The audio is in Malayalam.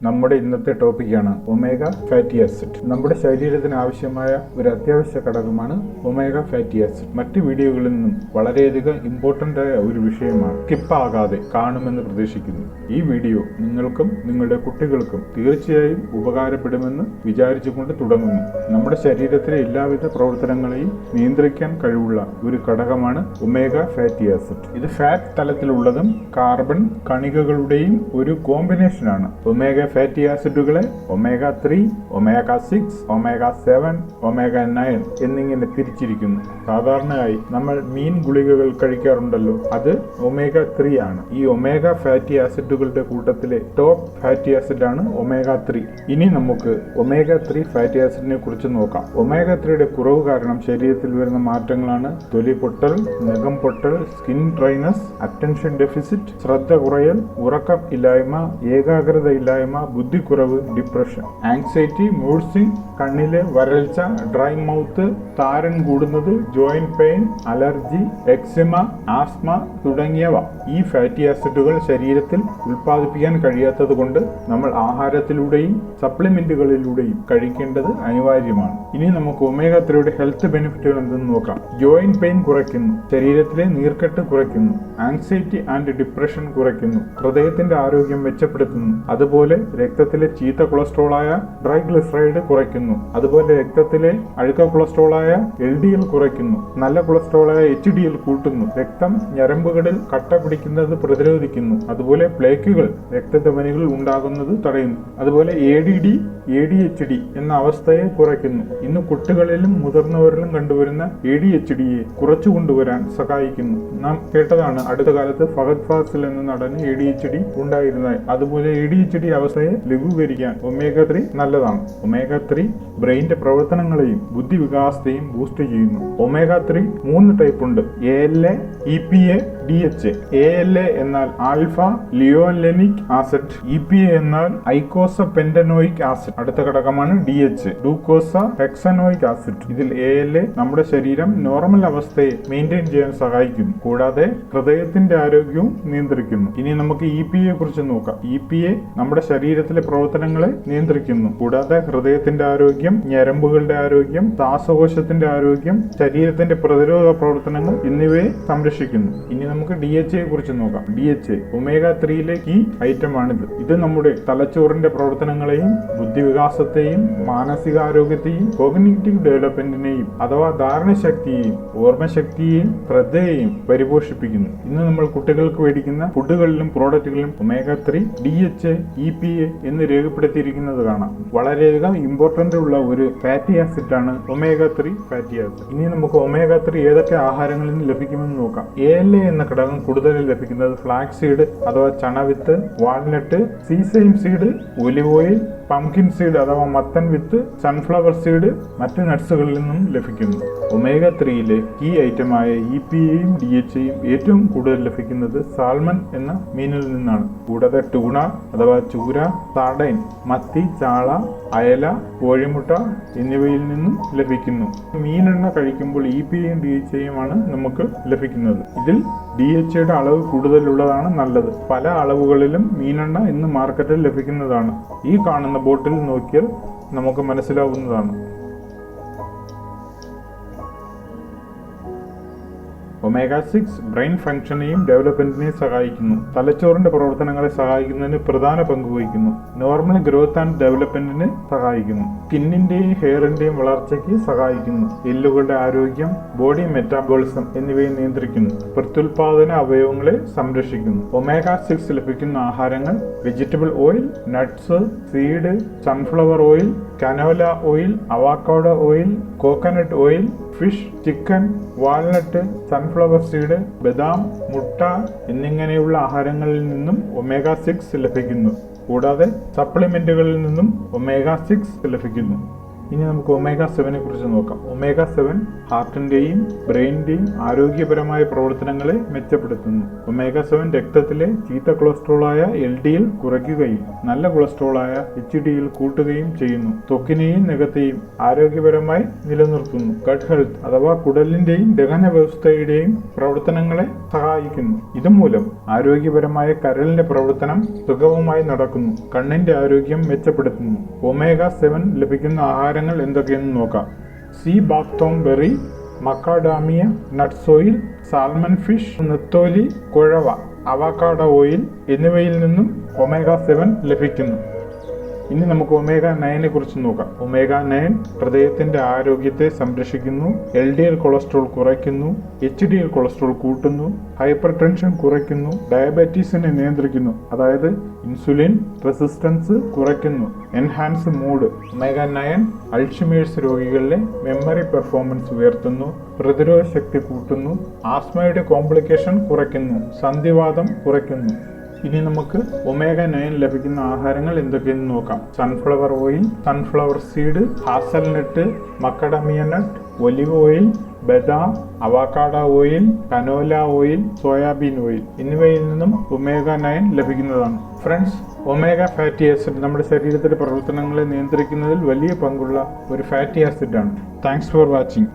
നമ്മുടെ ഇന്നത്തെ ടോപ്പിക്കാണ് ഒമേഗ ഫാറ്റി ആസിഡ് നമ്മുടെ ശരീരത്തിന് ആവശ്യമായ ഒരു അത്യാവശ്യ ഘടകമാണ് ഒമേഗ ഫാറ്റി ആസിഡ് മറ്റ് വീഡിയോകളിൽ നിന്നും വളരെയധികം ഇമ്പോർട്ടന്റ് ആയ ഒരു വിഷയമാണ് സ്കിപ്പാകാതെ കാണുമെന്ന് പ്രതീക്ഷിക്കുന്നു. ഈ വീഡിയോ നിങ്ങൾക്കും നിങ്ങളുടെ കുട്ടികൾക്കും തീർച്ചയായും ഉപകാരപ്പെടുമെന്ന് വിചാരിച്ചുകൊണ്ട് തുടങ്ങുന്നു. നമ്മുടെ ശരീരത്തിലെ എല്ലാവിധ പ്രവർത്തനങ്ങളെയും നിയന്ത്രിക്കാൻ കഴിവുള്ള ഒരു ഘടകമാണ് ഒമേഗ ഫാറ്റി ആസിഡ് ഇത് ഫാറ്റ് തലത്തിലുള്ളതും കാർബൺ കണികകളുടെയും ഒരു കോമ്പിനേഷനാണ് omega fatty ആസിഡുകളെ omega three omega six omega seven omega nine എന്നിങ്ങനെ തിരിച്ചിരിക്കുന്നു. സാധാരണയായി നമ്മൾ മീൻ ഗുളികകൾ കഴിക്കാറുണ്ടല്ലോ. അത് ഒമേഗ ത്രീ ആണ്. ഈ ഒമേഗ ഫാറ്റി ആസിഡുകളുടെ കൂട്ടത്തിലെ ടോപ്പ് ഫാറ്റി ആസിഡ് ആണ് ഒമേഗ ത്രീ ഇനി നമുക്ക് ഒമേഗ ത്രീ ഫാറ്റി ആസിഡിനെ കുറിച്ച് നോക്കാം. ഒമേഗ ത്രീയുടെ കുറവ് കാരണം ശരീരത്തിൽ വരുന്ന മാറ്റങ്ങളാണ് തൊലി പൊട്ടൽ നഖം പൊട്ടൽ സ്കിൻ ഡ്രൈനസ് അറ്റൻഷൻ ഡെഫിസിറ്റ് ശ്രദ്ധ കുറയൽ ഉറക്കം ഇല്ലായ്മ ഏകാഗ്രത ഇല്ലായ്മ ബുദ്ധിക്കുറവ് ഡിപ്രഷൻ ആങ്സൈറ്റി മൂഡ് സ്വിംഗ് കണ്ണിലെ വരൾച്ച ഡ്രൈ മൗത്ത് താരൻ കൂടുന്നത് joint pain allergy eczema asthma തുടങ്ങിയവ. ഈ ഫാറ്റി ആസിഡുകൾ ശരീരത്തിൽ ഉൽപ്പാദിപ്പിക്കാൻ കഴിയാത്തത് കൊണ്ട് നമ്മൾ ആഹാരത്തിലൂടെയും സപ്ലിമെന്റുകളിലൂടെയും കഴിക്കേണ്ടത് അനിവാര്യമാണ്. ഇനി നമുക്ക് ഒമേഗ ത്രീയുടെ ഹെൽത്ത് ബെനിഫിറ്റുകൾ എന്തെന്ന് നോക്കാം. ജോയിന്റ് പെയിൻ കുറയ്ക്കുന്നു ശരീരത്തിലെ നീർക്കെട്ട് കുറയ്ക്കുന്നു ആങ്സൈറ്റി ആൻഡ് ഡിപ്രഷൻ കുറയ്ക്കുന്നു ഹൃദയത്തിന്റെ ആരോഗ്യം മെച്ചപ്പെടുത്തുന്നു. അതുപോലെ രക്തത്തിലെ ചീത്ത കൊളസ്ട്രോൾ കൊളസ്ട്രോളായ ട്രൈഗ്ലിസറൈഡ് കുറയ്ക്കുന്നു. അതുപോലെ രക്തത്തിലെ അഴുക്ക കൊളസ്ട്രോളായ എൽ ഡി എൽ കുറയ്ക്കുന്നു. നല്ല കൊളസ്ട്രോളായ എച്ച് ഡി എൽ കൂട്ടുന്നു. രക്തം ഞരമ്പുകളിൽ കട്ട പിടിക്കുന്നത് പ്രതിരോധിക്കുന്നു. അതുപോലെ പ്ലേക്കുകൾ രക്തധമനികൾ ഉണ്ടാകുന്നത് തടയുന്നു. അതുപോലെ A D D A D H D എന്ന അവസ്ഥയെ കുറയ്ക്കുന്നു. ഇന്ന് കുട്ടികളിലും മുതിർന്നവരിലും കണ്ടുവരുന്ന എ ഡി എച്ച് ഡിയെ കുറച്ചു കൊണ്ടുവരാൻ സഹായിക്കുന്നു. നാം കേട്ടതാണ് അടുത്ത കാലത്ത് ഫഹദ് ഫാസിൽ എന്ന നടന് എ ഡി എച്ച് ഡി ഉണ്ടായിരുന്നത്. അതുപോലെ എ ഡി എച്ച് ഡി അവസ്ഥയെ ലഘൂകരിക്കാൻ ഒമേഗ ത്രീ നല്ലതാണ്. ഒമേഗ ത്രീ ബ്രെയിന്റെ പ്രവർത്തനങ്ങളെയും ബുദ്ധി വികാസത്തെയും ബൂസ്റ്റ് ചെയ്യുന്നു. ഒമേഗ ത്രീ മൂന്ന് ടൈപ്പ് ഉണ്ട്. A L A E P A D H A L A എന്നാൽ alpha linolenic acid E P A എന്നാൽ ഐക്കോസ പെന്റനോയിക് ആസിഡ്. അടുത്ത ഘടകമാണ് D H docosahexaenoic acid. ഇതിൽ എ എൽ എ നമ്മുടെ ശരീരം നോർമൽ അവസ്ഥയെ മെയിന്റെയിൻ ചെയ്യാൻ സഹായിക്കും കൂടാതെ ഹൃദയത്തിന്റെ ആരോഗ്യവും നിയന്ത്രിക്കുന്നു. ഇനി നമുക്ക് ഇ പി എ കുറിച്ച് നോക്കാം. ഇ പി എ നമ്മുടെ ശരീരത്തിലെ പ്രവർത്തനങ്ങളെ നിയന്ത്രിക്കുന്നു. കൂടാതെ ഹൃദയത്തിന്റെ ആരോഗ്യം ഞരമ്പുകളുടെ ആരോഗ്യം ശ്വാസകോശത്തിന്റെ ആരോഗ്യം ശരീരത്തിന്റെ പ്രതിരോധ പ്രവർത്തനങ്ങൾ എന്നിവയെ സംരക്ഷിക്കുന്നു. ഇനി നമുക്ക് ഡി എച്ച് എ കുറിച്ച് നോക്കാം. ഡി എച്ച് എ ഒമേഗ ത്രീയിലെ ഈ ഐറ്റം ആണിത് ഇത് നമ്മുടെ തലച്ചോറിന്റെ പ്രവർത്തനങ്ങളെയും ബുദ്ധിവികാസത്തെയും മാനസികാരോഗ്യത്തെയും കോഗ്നിറ്റീവ് ഡെവലപ്മെന്റിനെയും അഥവാ ധാരണശക്തിയെയും ഓർമ്മശക്തിയെയും ശ്രദ്ധയെയും പരിപോഷിപ്പിക്കുന്നു. ഇന്ന് നമ്മൾ കുട്ടികൾക്ക് മേടിക്കുന്ന ഫുഡുകളിലും പ്രോഡക്റ്റുകളിലും omega three D H A E P A എന്ന് രേഖപ്പെടുത്തിയിരിക്കുന്നത് കാണാം. വളരെയധികം ഇമ്പോർട്ടന്റ് ഉള്ള ഒരു ഫാറ്റി ആസിഡ് ആണ് ഒമേഗ ത്രീ ഫാറ്റി ആസിഡ് ഇനി നമുക്ക് ഒമേഗ ത്രീ ഏതൊക്കെ ആഹാരങ്ങളിൽ നിന്ന് ലഭിക്കുമെന്ന് നോക്കാം. എ എൽ എ എന്ന ഘടകം കൂടുതൽ ലഭിക്കുന്നത് ഫ്ലാക്സ് സീഡ് അഥവാ ചണവിത്ത് walnut sesame seed olive oil pumpkin seed അഥവാ മത്തൻ വിത്ത് സൺഫ്ലവർ സീഡ് മറ്റ് നട്ട്സുകളിൽ നിന്നും ലഭിക്കുന്നു. ഒമേഗ ത്രീയിലെ ഈ ഐറ്റമായ ഇ പി എയും ഡി എച്ച് എയും ഏറ്റവും കൂടുതൽ ലഭിക്കുന്നത് സാൽമൺ എന്ന മീനിൽ നിന്നാണ്. കൂടാതെ ടൂണ അഥവാ ചൂര സാഡൈൻ മത്തി ചാള അയല കോഴിമുട്ട എന്നിവയിൽ നിന്നും ലഭിക്കുന്നു. മീനെണ്ണ കഴിക്കുമ്പോൾ ഇ പി എയും ഡി എച്ച് എയുമാണ് നമുക്ക് ലഭിക്കുന്നത്. ഇതിൽ ഡി എച്ച് എയുടെ അളവ് കൂടുതലുള്ളതാണ് നല്ലത്. പല അളവുകളിലും മീനെണ്ണ ഇന്ന് മാർക്കറ്റിൽ ലഭിക്കുന്നതാണ്. ഈ കാണുന്ന ബോട്ടിൽ നോക്കിയാൽ നമുക്ക് മനസ്സിലാവുന്നതാണ്. ഒമേഗ സിക്സ് ബ്രെയിൻ ഫംഗ്ഷനെയും ഡെവലപ്മെന്റിനെയും സഹായിക്കുന്നു. തലച്ചോറിന്റെ പ്രവർത്തനങ്ങളെ സഹായിക്കുന്നതിന് പ്രധാന പങ്ക് വഹിക്കുന്നു. നോർമൽ ഗ്രോത്ത് ആൻഡ് ഡെവലപ്മെന്റിന് സഹായിക്കുന്നു. സ്കിന്നിന്റെയും ഹെയറിന്റെയും വളർച്ചയ്ക്ക് സഹായിക്കുന്നു. എല്ലുകളുടെ ആരോഗ്യം ബോഡി മെറ്റാബോളിസം എന്നിവയെ നിയന്ത്രിക്കുന്നു. പ്രത്യുൽപാദന അവയവങ്ങളെ സംരക്ഷിക്കുന്നു. ഒമേഗ സിക്സ് ലഭിക്കുന്ന ആഹാരങ്ങൾ vegetable oil nuts seed sunflower oil canola oil avocado oil coconut oil fish chicken walnut sunflower seed ബദാം മുട്ട എന്നിങ്ങനെയുള്ള ആഹാരങ്ങളിൽ നിന്നും ഒമേഗ സിക്സ് ലഭിക്കുന്നു. കൂടാതെ സപ്ലിമെന്റുകളിൽ നിന്നും ഒമേഗ സിക്സ് ലഭിക്കുന്നു. ഇനി നമുക്ക് ഒമേഗ സെവനെ കുറിച്ച് നോക്കാം. ഒമേഗ സെവൻ ഹാർട്ടിന്റെയും ബ്രെയിനിന്റെയും ആരോഗ്യപരമായ പ്രവർത്തനങ്ങളെ മെച്ചപ്പെടുത്തുന്നു. ഒമേഗ സെവൻ രക്തത്തിലെ ചീത്ത കൊളസ്ട്രോളായ എൽ ഡി എൽ കുറയ്ക്കുകയും നല്ല കൊളസ്ട്രോളായ എച്ച് ഡി എൽ കൂട്ടുകയും ചെയ്യുന്നു. ത്വക്കിനെയും നികത്തെയും ആരോഗ്യപരമായി നിലനിർത്തുന്നു. ഗട്ട് ഹെൽത്ത് അഥവാ കുടലിന്റെയും ദഹന വ്യവസ്ഥയുടെയും പ്രവർത്തനങ്ങളെ സഹായിക്കുന്നു. ഇതുമൂലം ആരോഗ്യപരമായ കരളിന്റെ പ്രവർത്തനം സുഗമമായി നടക്കുന്നു. കണ്ണിന്റെ ആരോഗ്യം മെച്ചപ്പെടുത്തുന്നു. ഒമേഗ സെവൻ ലഭിക്കുന്ന ആഹാരങ്ങൾ എന്തൊക്കെയെന്ന് നോക്കാം. Sea. Buckthorn berry macadamia nuts oil salmon fish നെത്തോലി കുഴവ അവാക്കാട ഓയിൽ എന്നിവയിൽ നിന്നും ഒമേഗ സെവൻ ലഭിക്കുന്നു. ഇനി നമുക്ക് ഒമേഗ നയനെ കുറിച്ച് നോക്കാം. ഒമേഗ നയൻ ഹൃദയത്തിന്റെ ആരോഗ്യത്തെ സംരക്ഷിക്കുന്നു എൽ ഡി എൽ കൊളസ്ട്രോൾ കുറയ്ക്കുന്നു എച്ച് ഡി എൽ കൊളസ്ട്രോൾ കൂട്ടുന്നു ഹൈപ്പർ ടെൻഷൻ കുറയ്ക്കുന്നു ഡയബറ്റീസിനെ നിയന്ത്രിക്കുന്നു അതായത് ഇൻസുലിൻ റെസിസ്റ്റൻസ് കുറയ്ക്കുന്നു enhance mood. Omega nine Alzheimer's രോഗികളിലെ memory performance ഉയർത്തുന്നു പ്രതിരോധ ശക്തി കൂട്ടുന്നു ആസ്മയുടെ കോംപ്ലിക്കേഷൻ കുറയ്ക്കുന്നു സന്ധിവാദം കുറയ്ക്കുന്നു. ഇനി നമുക്ക് ഒമേഗ നയൻ ലഭിക്കുന്ന ആഹാരങ്ങൾ എന്തൊക്കെയെന്ന് നോക്കാം. Sunflower oil sunflower seed hazelnut macadamia nut olive oil ബദാം avocado oil canola oil soybean oil എന്നിവയിൽ നിന്നും ഒമേഗ നയൻ ലഭിക്കുന്നതാണ്. ഫ്രണ്ട്സ് ഒമേഗ ഫാറ്റി ആസിഡ് നമ്മുടെ ശരീരത്തിലെ പ്രവർത്തനങ്ങളെ നിയന്ത്രിക്കുന്നതിൽ വലിയ പങ്കുള്ള ഒരു ഫാറ്റി ആസിഡാണ് താങ്ക്സ് ഫോർ വാച്ചിങ്